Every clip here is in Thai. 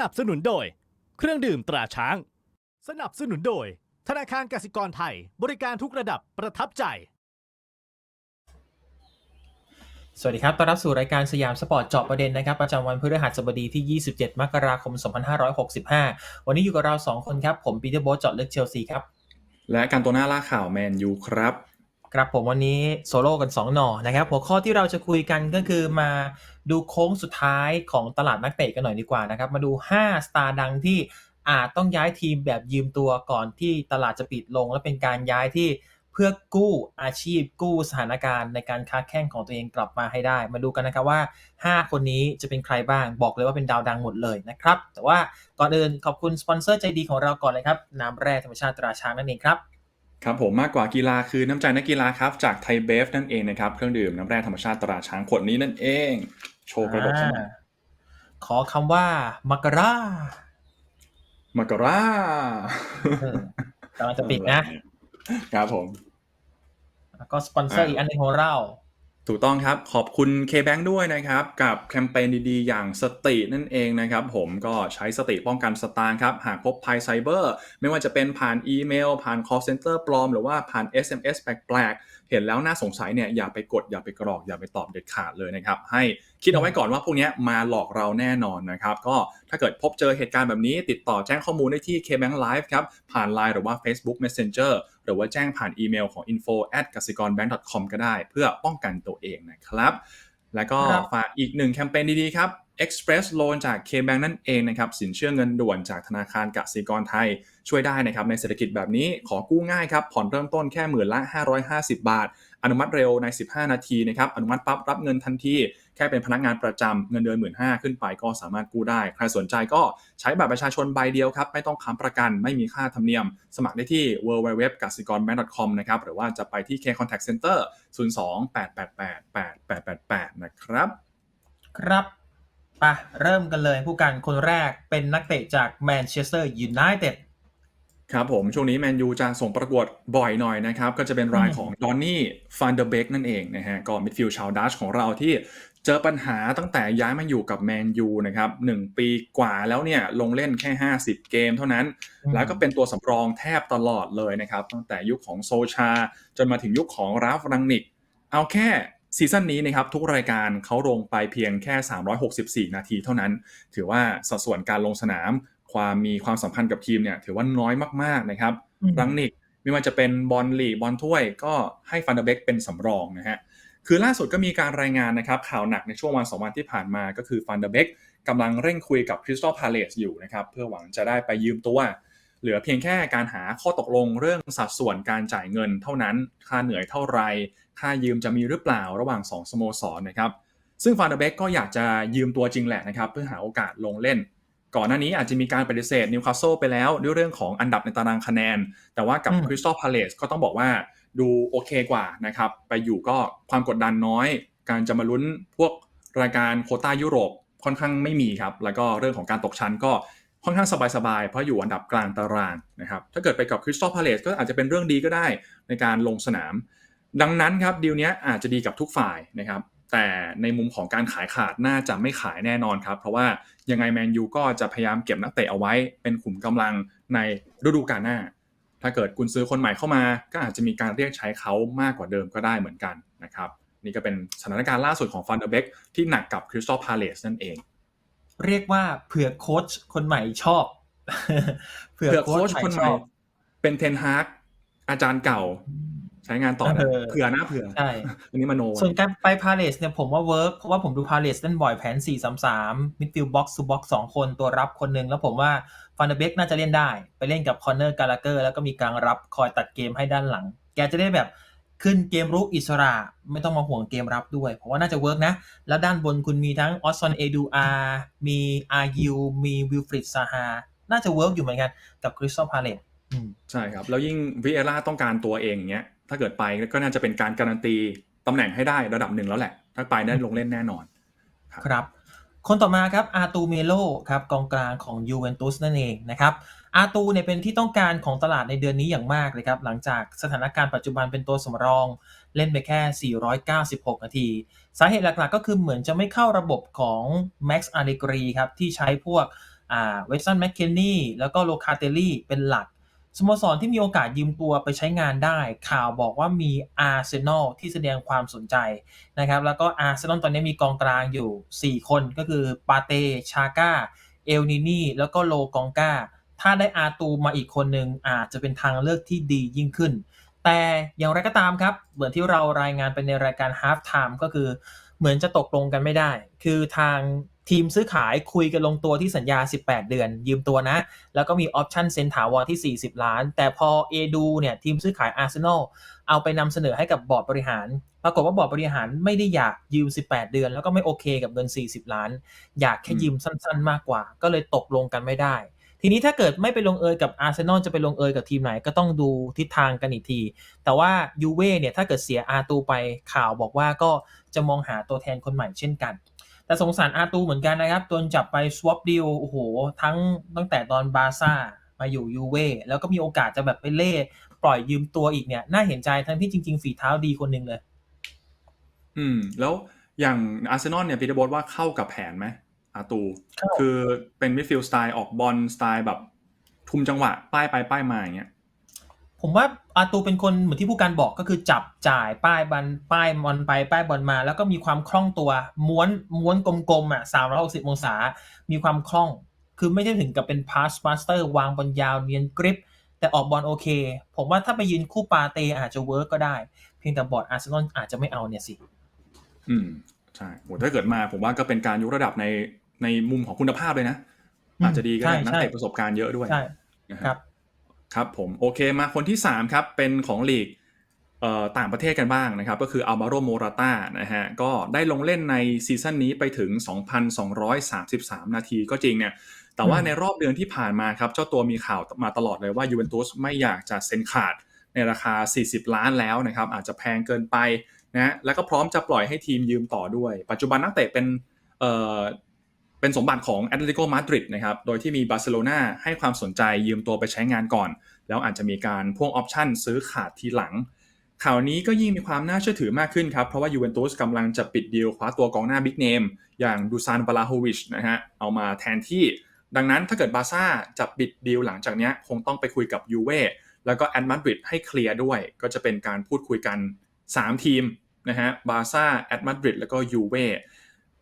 นับสนุนโดย เครื่องดื่มตราช้าง สนับสนุนโดย ธนาคารกสิกรไทย บริการทุกระดับประทับใจ สวัสดีครับ ต้อนรับสู่รายการสยามสปอร์ตเจาะประเด็นนะครับ ประจำวันพฤหัสบดีที่ 27 มกราคม 2565 วันนี้อยู่กับเรา 2 คนครับ ผมปีเตอร์โบทเจาะลึกเชลซีครับ และการตัวหน้าล่าข่าวแมนยูครับ ครับผมวันนี้โซโล่กัน 2 หน่อนะครับ หัวข้อที่เราจะคุยกันก็คือมาดูโค้งสุดท้ายของตลาดนักเตะกันหน่อยดีกว่านะครับ มาดู 5 สตาร์ดังที่อาจต้องย้ายทีมแบบยืมตัวก่อนที่ตลาดจะปิดลง และเป็นการย้ายที่เพื่อกู้อาชีพกู้สถานการณ์ในการค้าแข่งของตัวเองกลับมาให้ได้ มาดูกันนะครับว่า 5 คนนี้จะเป็นใครบ้างบอกเลยว่าเป็นดาวดังหมดเลยนะครับ แต่ว่าก่อนอื่นขอบคุณสปอนเซอร์ใจดีของเราก่อนเลยครับน้ำแร่ธรรมชาติตราช้างนั่นเองครับ ครับผมมากกว่ากีฬาคือน้ำใจนักกีฬาครับจากไทยเบฟนั่นเองนะครับ เครื่องดื่มน้ำแร่ธรรมชาติตราช้างขวดนี้นั่นเอง โชว์กระดกสมองอ่าขอคำว่ามักกะรามักกะร่าเออกำลังจะปิดนะ ครับผมแล้วก็สปอนเซอร์อ่าอีกอันหนึงของเรา ถูกต้องครับ ขอบคุณ K-Bank ด้วยนะครับ กับแคมเปญดีๆ อย่างสตินั่นเองนะครับผมก็ใช้สติป้องกันสตางค์ครับ หากพบภัยไซเบอร์ ไม่ว่าจะเป็นผ่านอีเมล ผ่าน call center ปลอม หรือว่าผ่าน SMS แปลกๆ เห็นแล้วน่าสงสัยเนี่ยอย่าไปกดอย่าไปกรอก อย่าไปตอบเด็ดขาดเลยนะครับ ให้คิดเอาไว้ก่อนว่าพวกนี้มาหลอกเราแน่นอนนะครับ ก็ถ้าเกิดพบเจอเหตุการณ์แบบนี้ ติดต่อแจ้งข้อมูลได้ที่ KBank Live ครับผ่าน Line หรือว่า Facebook Messenger หรือว่าแจ้งผ่านอีเมลของ info at กสิกร bank com ก็ได้ เพื่อป้องกันตัวเองนะครับ แล้วก็ครับฝากอีกหนึ่งแคมเปญดีๆครับ Express Loan จาก KBank นั่นเองนะครับสินเชื่อเงินด่วนจากธนาคารกสิกรไทย ช่วยได้นะครับในเศรษฐกิจแบบนี้ขอกู้ง่ายครับผ่อนเริ่มต้นแค่หมื่นละ 550 บาท อนุมัติเร็วใน 15 นาทีนะครับอนุมัติปั๊บรับเงินทันทีแค่เป็นพนักงานประจำเงินเดือน1 5ื่นห้าขึ้นไปก็สามารถกู้ได้ ใครสนใจก็ใช้บัตรประชาชนใบเดียวครับ ไม่ต้องค้ำประกันไม่มีค่าธรรมเนียม สมัครได้ที่ www กสิกร bank com นะครับ หรือว่าจะไปที่ K Contact Center 02-888-8888 นะครับ ครับไปะเริ่มกันเลยผู้การคนแรกเป็นนักเตะจากแมนเชสเตอร์ยูไนเต็ด ครับผมช่วงนี้แมนยูจะส่งประกวดบ่อยหน่อยนะครับ ก็จะเป็นรายของดอนนี่ฟันเดอร์เบกนั่นเองนะฮะก็มิดฟิลด์ชาวดัชของเราที่เจอปัญหาตั้งแต่ย้ายมาอยู่กับแมนยูนะครับหนึ่งปีกว่าแล้วเนี่ยลงเล่นแค่ 50 เกมเท่านั้นอืมแล้วก็เป็นตัวสำรองแทบตลอดเลยนะครับ ตั้งแต่ยุคของโซชา จนมาถึงยุคของราฟรังนิก เอาแค่ซีซั่นนี้นะครับทุกรายการเขาลงไปเพียงแค่ 364 นาทีเท่านั้น ถือว่าสัดส่วนการลงสนาม ความมีความสัมพันธ์กับทีมเนี่ยถือว่าน้อยมากๆนะครับอืมรังนิกไม่ว่าจะเป็นบอลลีกบอลถ้วยก็ให้ฟันเดอร์เบกเป็นสำรองนะฮะคือล่าสุดก็มีการรายงานนะครับข่าวหนักในช่วงวันสองวันที่ผ่านมาก็คือฟันเดอร์เบกกำลังเร่งคุยกับคริสตัลพาเลสอยู่นะครับเพื่อหวังจะได้ไปยืมตัว เหลือเพียงแค่การหาข้อตกลงเรื่องสัดส่วนการจ่ายเงินเท่านั้น ค่าเหนื่อยเท่าไร ค่ายืมจะมีหรือเปล่าระหว่าง 2สโมสรนะครับซึ่งฟานเดอร์เบกก็อยากจะยืมตัวจริงแหละนะครับเพื่อหาโอกาสลงเล่น ก่อนหน้านี้อาจจะมีการปฏิเสธนิวคาสเซิลไปแล้วด้วยเรื่องของอันดับในตารางคะแนน แต่ว่ากับอืมคริสตัลพาเลสก็ต้องบอกว่าดูโอเคกว่านะครับ ไปอยู่ก็ความกดดันน้อย การจะมาลุ้นพวกรายการโควต้ายุโรปค่อนข้างไม่มีครับ แล้วก็เรื่องของการตกชั้นก็ค่อนข้างสบายๆ เพราะอยู่อันดับกลางตารางนะครับ ถ้าเกิดไปกับคริสตัลพาเลสก็อาจจะเป็นเรื่องดีก็ได้ในการลงสนาม ดังนั้นครับดีลเนี้ยอาจจะดีกับทุกฝ่ายนะครับ แต่ในมุมของการขายขาดน่าจะไม่ขายแน่นอนครับ เพราะว่ายังไงแมนยูก็จะพยายามเก็บนักเตะเอาไว้ เป็นขุมกำลังในฤดูกาลหน้า ถ้าเกิดกุนซื้อคนใหม่เข้ามา ก็อาจจะมีการเรียกใช้เขามากกว่าเดิมก็ได้เหมือนกันนะครับ นี่ก็เป็นสถานการณ์ล่าสุดของฟันเดอร์เบกที่หนักกับคริสตัลพาเลสนั่นเอง เรียกว่าเผื่อโค้ชคนใหม่ชอบเผื่อโค้ชคนใหม่ชอบเป็นเทนฮากอาจารย์เก่า ใช้งานต่อนะเออเผื่อนะเผื่อใช่อันนี้มโน ส่วนการไปพาเลสเนี่ยผมว่าเวิร์กเพราะว่าผมดูพาเลสเล่นบ่อยแผน 4-3-3 มิดฟิลด์บ็อกซ์ซูบ็อกซ์สองคนตัวรับคนหนึ่งแล้วผมว่าฟันเดอร์เบกน่าจะเล่นได้ ไปเล่นกับคอนเนอร์กาลาเกอร์แล้วก็มีการรับคอยตัดเกมให้ด้านหลัง แกจะได้แบบขึ้นเกมรุกอิสระ ไม่ต้องมาห่วงเกมรับด้วย ผมว่าน่าจะเวิร์กนะ แล้วด้านบนคุณมีทั้งออสซอนเอดูอามีอายูมีวิลฟริดซาฮาน่าจะเวิร์กอยู่เหมือนกันกับคริสตัลพาเลสใช่ครับ แล้วยิ่งวิเอล่าต้องการตัวเองอย่างเงี้ย ถ้าเกิดไปก็น่าจะเป็นการการันตีตำแหน่งให้ได้ระดับหนึ่งแล้วแหละ ถ้าไปได้ลงเล่นแน่นอน ครับ คนต่อมาครับอาตูเมโลครับกองกลางของยูเวนตุสนั่นเองนะครับอาตูเนี่ยเป็นที่ต้องการของตลาดในเดือนนี้อย่างมากเลยครับ หลังจากสถานการณ์ปัจจุบันเป็นตัวสำรอง เล่นไปแค่ 496 นาที สาเหตุหลักๆ ก็คือเหมือนจะไม่เข้าระบบของ Max a l l e g r i ครับ ที่ใช้พวกอ่าเวสตันแมคเคนนี่แล้วก็โลคาเตลลี่เป็นหลัก สโมสรที่มีโอกาสยืมตัวไปใช้งานได้ ข่าวบอกว่ามีอาร์เซนอลที่แสดงความสนใจนะครับ แล้วก็อาร์เซนอลตอนนี้มีกองกลางอยู่ 4 คนก็คือปาเต ชาก้า เอลนินีแล้วก็โลกองกาถ้าได้อาตูมาอีกคนหนึ่งอาจจะเป็นทางเลือกที่ดียิ่งขึ้น แต่อย่างไรก็ตามครับ เหมือนที่เรารายงานไปในรายการ Half Time ก็คือเหมือนจะตกลงกันไม่ได้ คือทางทีมซื้อขายคุยกันลงตัวที่สัญญา 18 เดือน ยืมตัวนะ แล้วก็มีออปชั่นเซ็นถาวรที่ 40 ล้าน แต่พอเอดูเนี่ยทีมซื้อขายอาร์เซนอลเอาไปนำเสนอให้กับบอร์ดบริหาร ปรากฏว่าบอร์ดบริหารไม่ได้อยากยืม 18 เดือน แล้วก็ไม่โอเคกับเงิน 40 ล้าน อยากแค่ยืมสั้น ๆ มากกว่า ก็เลยตกลงกันไม่ได้ ทีนี้ถ้าเกิดไม่ไปลงเอยกับอาร์เซนอลจะไปลงเอยกับทีมไหนก็ต้องดูทิศทางกันอีกที แต่ว่ายูเว่เนี่ยถ้าเกิดเสียอาตูไปข่าวบอกว่าก็จะมองหาตัวแทนคนใหม่เช่นกัน แต่สงสารอาตูเหมือนกันนะครับโดนจับไป swap deal โอ้โห ทั้งตั้งแต่ตอนบาร์ซ่ามาอยู่ยูเว่แล้วก็มีโอกาสจะแบบไปเล่ปล่อยยืมตัวอีกเนี่ยน่าเห็นใจทั้งที่จริง ๆ ฝีเท้าดีคนหนึ่งเลย อืม แล้วอย่างอาร์เซนอลเนี่ยปีเตอร์บอสว่าเข้ากับแผนไหม อาตูเข้าคือเป็นมิดฟิลด์สไตล์ออกบอลสไตล์แบบทุมจังหวะ ป้ายไปป้ายมาอย่างเงี้ยผมว่าอาตูเป็นคนเหมือนที่ผู้การบอกก็คือจับจ่ายป้ายบอลป้ายบอลไปป้ายบอลมา แล้วก็มีความคล่องตัว ม้วนม้วนกลมๆอะสามร้อยหกสิบองศา มีความคล่อง คือไม่ได้ถึงกับเป็นพาสมาสเตอร์วางบอลยาวเนียนกริป แต่ออกบอลโอเค ผมว่าถ้าไปยืนคู่ปาเตอาจจะเวิร์กก็ได้ เพียงแต่บอร์ดอาร์เซนอลอาจจะไม่เอาเนี่ยสิ อืม ใช่โหถ้าเกิดมาผมว่าก็เป็นการยกระดับใน ในมุมของคุณภาพเลยนะอืมอาจจะดีก็ได้ใช่นักใช่เตะประสบการณ์เยอะด้วยใช่นะครับ ครับผมโอเคมาคนที่3ครับเป็นของลีกเอ่อต่างประเทศกันบ้างนะครับ ก็คืออัลบาโรโมราตานะฮะก็ได้ลงเล่นในซีซั่นนี้ไปถึง 2,233 นาทีก็จริงเนี่ยแต่ว่าอืมในรอบเดือนที่ผ่านมาครับ เจ้าตัวมีข่าวมาตลอดเลยว่ายูเวนตุสไม่อยากจะเซ็นขาดในราคา 40 ล้านแล้วนะครับ อาจจะแพงเกินไปนะแล้วก็พร้อมจะปล่อยให้ทีมยืมต่อด้วย ปัจจุบันนักเตะเป็นเอ่อ เป็นสมบัติของแอตเลติโกมาดริดนะครับ โดยที่มีบาร์เซโลนาให้ความสนใจยืมตัวไปใช้งานก่อน แล้วอาจจะมีการพ่วงออปชั่นซื้อขาดทีหลัง ข่าวนี้ก็ยิ่งมีความน่าเชื่อถือมากขึ้นครับ เพราะว่ายูเวนตุสกำลังจะปิดดีลคว้าตัวกองหน้าบิ๊กเนมอย่างดูซานบาลาโฮวิชนะฮะเอามาแทนที่ ดังนั้นถ้าเกิดบาร์ซ่าจะปิดดีลหลังจากนี้คงต้องไปคุยกับยูเว่แล้วก็แอดมาดริดให้เคลียร์ด้วย ก็จะเป็นการพูดคุยกัน 3 ทีมนะฮะบาร์ซ่าแอดมาดริดแล้วก็ยูเว่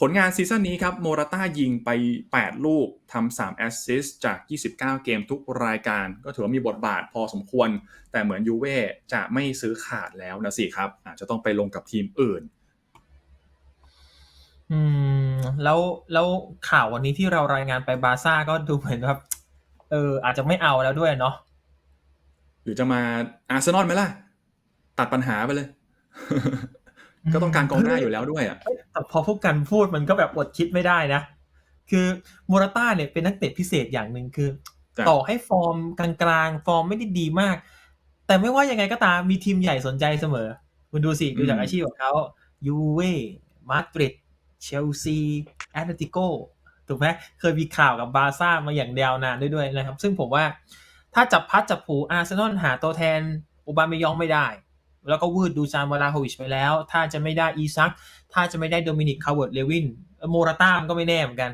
ผลงานซีซั่นนี้ครับโมราต้ายิงไป 8 ลูกทำ3แอสซิสต์จาก 29 เกมทุกรายการ ก็ถือว่ามีบทบาทพอสมควร แต่เหมือนยูเว่จะไม่ซื้อขาดแล้วนะสิครับ อาจจะต้องไปลงกับทีมอื่น อืม แล้วแล้วข่าววันนี้ที่เรารายงานไปบาร์ซ่าก็ดูเหมือนแบบเออ อาจจะไม่เอาแล้วด้วยเนาะหรือจะมาอาร์เซนอลไหมล่ะ ตัดปัญหาไปเลย ก็ต้องการกองหน้าอยู่แล้วด้วยอะแต่พอพวกกันพูดมันก็แบบอดคิดไม่ได้นะ คือโมราต้าเนี่ยเป็นนักเตะพิเศษอย่างหนึ่งคือจ้ะต่อให้ฟอร์มกลางๆ ฟอร์มไม่ได้ดีมาก แต่ไม่ว่ายังไงก็ตามมีทีมใหญ่สนใจเสมอคุณดูสิดูจากอาชีพของเขายูเว่มาดริดเชลซีแอตเลติโกถูกไหมเคยมีข่าวกับบาร์ซ่ามาอย่างยาวนานด้วยด้วยนะครับ ซึ่งผมว่าถ้าจับพัดจับผูอาร์เซนอลหาตัวแทนโอบาเมยองไม่ได้ แล้วก็วืดดูซานวาลาโฮวิชไปแล้ว ถ้าจะไม่ได้อีซัก ถ้าจะไม่ได้โดมินิกคาร์เวิร์ดเลวินโมราต้ามันก็ไม่แน่เหมือนกัน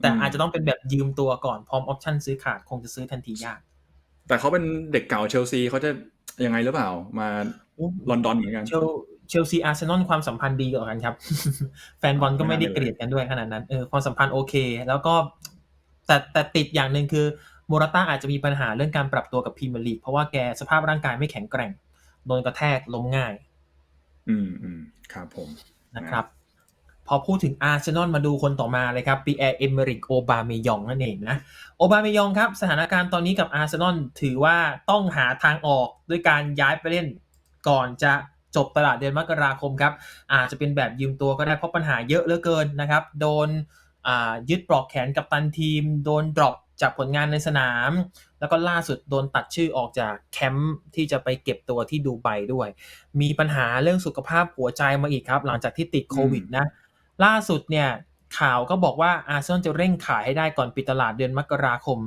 แต่อืมอาจจะต้องเป็นแบบยืมตัวก่อนพร้อมออปชั่นซื้อขาดคงจะซื้อทันทียาก แต่เขาเป็นเด็กเก่าเชลซีเขาจะยังไงหรือเปล่ามาลอนดอนเหมือนกันเชลเชลซีอาร์เซนอลความสัมพันธ์ดีกว่ากันครับ แฟนบอลก็ไม่ได้เกลียดกันด้วยขนาดนั้นเออความสัมพันธ์โอเค แล้วก็แต่แต่ติดอย่างหนึ่งคือโมราต้าอาจจะมีปัญหาเรื่องการปรับตัวกับพรีเมียร์ลีกเพราะว่าแกสภาพร่างกายไม่แข็งแกร่ง โดนกระแทกล้มง่าย อืมอืมครับผมนะครับ พอพูดถึงอาร์เซนอลมาดูคนต่อมาเลยครับปีแอร์เอเมริกโอบาเมยองนั่นเองนะโอบาเมยองครับ สถานการณ์ตอนนี้กับอาร์เซนอลถือว่าต้องหาทางออกด้วยการย้ายไปเล่นก่อนจะจบตลาดเดือนมกราคมครับ อาจจะเป็นแบบยืมตัวก็ได้เพราะปัญหาเยอะเหลือเกินนะครับ โดนอ่ายึดปลอกแขนกับตันทีม โดนดรอป จากผลงานในสนาม แล้วก็ล่าสุดโดนตัดชื่อออกจากแคมป์ที่จะไปเก็บตัวที่ดูไบด้วย มีปัญหาเรื่องสุขภาพหัวใจมาอีกครับ หลังจากที่ติดโควิดนะ ล่าสุดเนี่ยข่าวก็บอกว่าอาร์เซนอลจะเร่งขายให้ได้ก่อนปิดตลาดเดือนมกราคม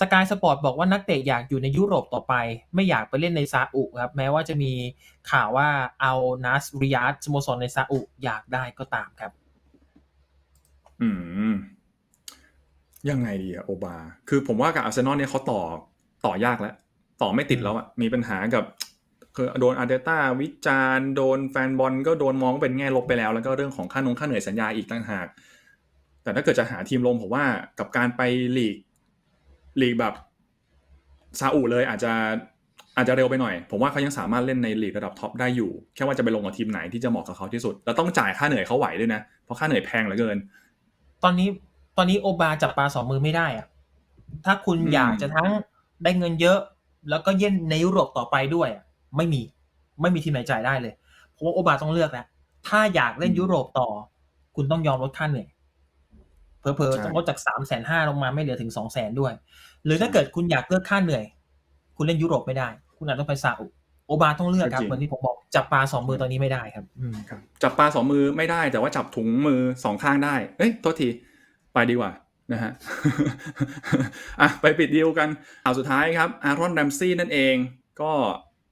สกายสปอร์ตบอกว่านักเตะอยากอยู่ในยุโรปต่อไป ไม่อยากไปเล่นในซาอุครับ แม้ว่าจะมีข่าวว่าเอานัสริยาดสโมสรในซาอุอยากได้ก็ตามครับ อืม ยังไงดีอะโอบา คือผมว่ากับอาร์เซนอลเนี่ยเขาต่อต่อยากแล้ว ต่อไม่ติดแล้วอะมีปัญหากับคือโดนอาร์เตต้าวิจารณ์โดนแฟนบอลก็โดนมองเป็นแง่ลบไปแล้ว แล้วก็เรื่องของค่านงค่าเหนื่อยสัญญาอีกต่างหาก แต่ถ้าเกิดจะหาทีมลงผมว่ากับการไปลีกลีกแบบซาอุเลยอาจจะอาจจะเร็วไปหน่อย ผมว่าเขายังสามารถเล่นในลีกระดับท็อปได้อยู่ แค่ว่าจะไปลงกับทีมไหนที่จะเหมาะกับเขาที่สุด แล้วต้องจ่ายค่าเหนื่อยเขาไหวด้วยนะ เพราะค่าเหนื่อยแพงเหลือเกิน ตอนนี้ ตอนนี้โอบาจับปลาสองมือไม่ได้อะถ้าคุณอืมอยากจะทั้งได้เงินเยอะ แล้วก็เย็นในยุโรปต่อไปด้วยอะไม่มีไม่มีทีมไหนจ่ายได้เลยเพราะว่าโอบาต้องเลือกแล้วถ้าอยากเล่นยุโรปต่อ คุณต้องยอมลดค่าเหนื่อยเผลอใช่ๆต้องลดจากสามแสนห้าลงมาไม่เหลือถึงสองแสนด้วย หรือถ้าเกิดคุณอยากเลือกค่าเหนื่อย คุณเล่นยุโรปไม่ได้ คุณอาจต้องไปซาอุโอบาต้องเลือกครับเหมือนที่ผมบอกจับปลาสองมือตอนนี้ไม่ได้ครับ อืมครับ จับปลาสองมือไม่ได้ แต่ว่าจับถุงมือสองข้างได้ เอ้ยโทษที ไปดีกว่านะฮะอะไปปิดดีลกันข่าวสุดท้ายครับอารอนแรมซี่นั่นเองก็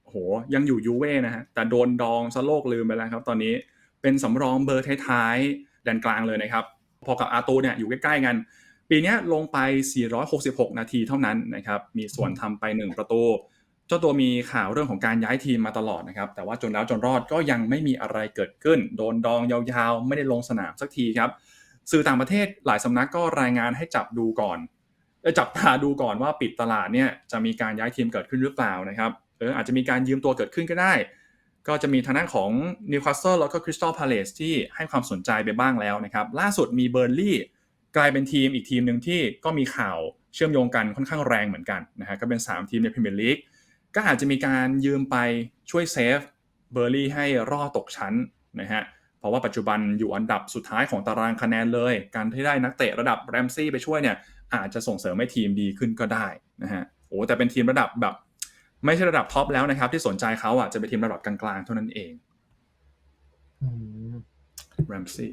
โหยังอยู่ยูเว่นะฮะแต่โดนดองซะโลกลืมไปแล้วครับ ตอนนี้เป็นสำรองเบอร์ท้ายๆแดนกลางเลยนะครับ พอกับอาตูเนี่ยอยู่ใกล้ๆกัน ปีนี้ลงไป 466 นาทีเท่านั้นนะครับ มีส่วนทำไป 1 ประตู เจ้าตัวมีข่าวเรื่องของการย้ายทีมมาตลอดนะครับ แต่ว่าจนแล้วจนรอดก็ยังไม่มีอะไรเกิดขึ้น โดนดองยาวๆ ไม่ได้ลงสนามสักทีครับ สื่อต่างประเทศหลายสำนักก็รายงานให้จับดูก่อนเออจับตาดูก่อนว่าปิดตลาดเนี่ยจะมีการย้ายทีมเกิดขึ้นหรือเปล่านะครับเอออาจจะมีการยืมตัวเกิดขึ้นก็ได้ ก็จะมีทางด้านของนิวคาสเซิลแล้วก็คริสตัลพาเลสที่ให้ความสนใจไปบ้างแล้วนะครับ ล่าสุดมีเบอร์ลี่กลายเป็นทีมอีกทีมหนึ่งที่ก็มีข่าวเชื่อมโยงกันค่อนข้างแรงเหมือนกันนะฮะก็เป็น 3 ทีมในพรีเมียร์ลีกก็อาจจะมีการยืมไปช่วยเซฟเบอร์ลี่ให้รอดตกชั้นนะฮะ เพราะว่าปัจจุบันอยู่อันดับสุดท้ายของตารางคะแนนเลย การที่ได้นักเตะระดับแรมซี่ไปช่วยเนี่ยอาจจะส่งเสริมให้ทีมดีขึ้นก็ได้นะฮะโอ้แต่เป็นทีมระดับแบบไม่ใช่ระดับท็อปแล้วนะครับ ที่สนใจเขาอะจะเป็นทีมระดับกลางๆเท่านั้นเองอืมแรมซี่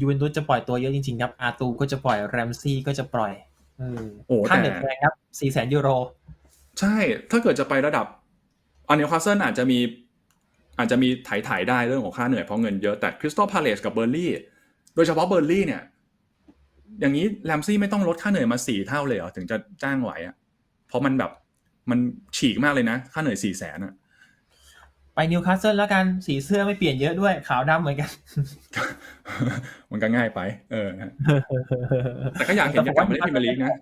ยูเวนตุสจะปล่อยตัวเยอะจริงๆครับอาตูก็จะปล่อยแรมซี่ก็จะปล่อยเออโอ้ค่าแต่เหนื่อยแพงครับสี่แสนยูโร ใช่ ถ้าเกิดจะไประดับอันนิวคาสเซิลอาจจะมี อาจจะมีถ่ายถ่ายๆได้เรื่องของค่าเหนื่อยเพราะเงินเยอะแต่คริสตัลพาเลสกับเบอร์ลี่โดยเฉพาะเบอร์ลี่เนี่ยอย่างนี้แรมซี่ไม่ต้องลดค่าเหนื่อยมาสี่เท่าเลยเหรอถึงจะจ้างไหวอะเพราะมันแบบมันฉีกมากเลยนะ ค่าเหนื่อยสี่แสนอะไปนิวคาสเซิลแล้วกันสีเสื้อไม่เปลี่ยนเยอะด้วย ขาวดำเหมือนกัน มันก็ง่ายไป เออนะแต่ก็อยากเห็นจะกลับมาเล่นพรีเมียร์ลีกนะ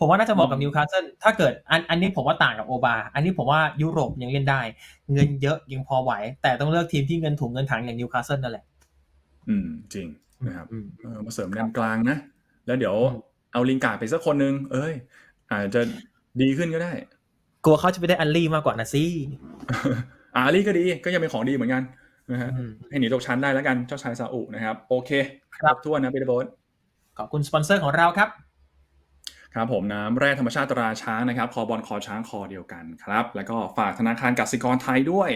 ผมว่าน่าจะเหมาะกับนิวคาสเซิลถ้าเกิดอันอันนี้ผมว่าต่างกับโอบา อันนี้ผมว่ายุโรปยังเล่นได้ เงินเยอะยังพอไหว แต่ต้องเลือกทีมที่เงินถุงเงินถังอย่างนิวคาสเซิลนั่นแหละ อืม จริงนะครับอืมเออมาเสริมแดนกลางนะ แล้วเดี๋ยวอืมเอาลิงการ์ดไปสักคนนึง เอ้ย อาจจะดีขึ้นก็ได้ กลัวเขาจะไปได้อันลี่มากกว่านะสิอาลีก็ดีก็ยังเป็นของดีเหมือนกันนะฮะอืมให้หนีตกชั้นได้แล้วกันเจ้าชายซาอุนะครับ โอเค ครับทั่วนนะปีเตอร์โบสขอบคุณสปอนเซอร์ของเราครับ ครับผมน้ำแร่ธรรมชาติตราช้างนะครับ คอบอลคอช้างคอเดียวกันครับ แล้วก็ฝากธนาคารกสิกรไทยด้วย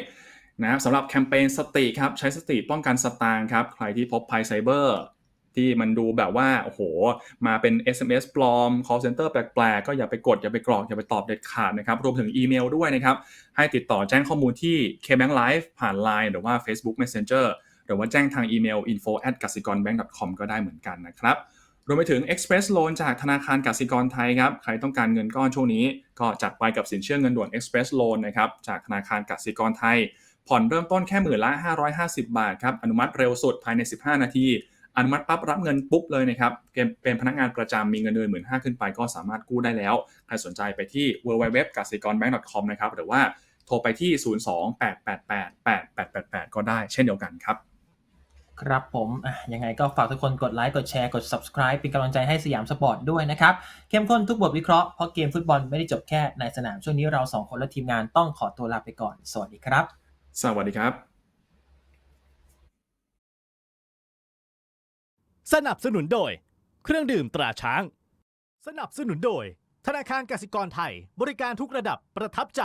นะครับสำหรับแคมเปญสติครับ ใช้สติป้องกันสตางค์ครับ ใครที่พบภัยไซเบอร์ที่มันดูแบบว่า โอ้โห มาเป็น SMS ปลอม call center แปลกๆ ก็อย่าไปกด อย่าไปกรอก อย่าไปตอบเด็ดขาดนะครับ รวมถึงอีเมลด้วยนะครับ ให้ติดต่อแจ้งข้อมูลที่ KBank Live ผ่าน Line หรือว่า Facebook Messenger หรือว่าแจ้งทางอีเมล info at กสิกร bank com ก็ได้เหมือนกันนะครับ รวมไปถึง Express Loan จากธนาคารกสิกรไทยครับ ใครต้องการเงินก้อนช่วงนี้ ก็จัดไปกับสินเชื่อเงินด่วน Express Loan นะครับ จากธนาคารกสิกรไทย ผ่อนเริ่มต้นแค่หมื่นละ 550 บาทครับ อนุมัติเร็วสุดภายใน 15 นาที อนุมัติปั๊บรับเงินปุ๊บเลยนะครับ เป็นพนักงานประจำมีเงินเดือนหมื่นห้าขึ้นไปก็สามารถกู้ได้แล้ว ใครสนใจไปที่ www กสิกร bank com นะครับ หรือว่าโทรไปที่ 02-888-8888 ก็ได้เช่นเดียวกันครับ ครับผมอะยังไงก็ฝากทุกคนกดไลค์ กดแชร์ กด subscribe เป็นกำลังใจให้สยามสปอร์ตด้วยนะครับ เข้มข้นทุกบทวิเคราะห์ เพราะเกมฟุตบอลไม่ได้จบแค่ในสนาม ช่วงนี้เราสองคนและทีมงานต้องขอตัวลาไปก่อน สวัสดีครับ สวัสดีครับ สนับสนุนโดย เครื่องดื่มตราช้าง สนับสนุนโดย ธนาคารกสิกรไทย บริการทุกระดับประทับใจ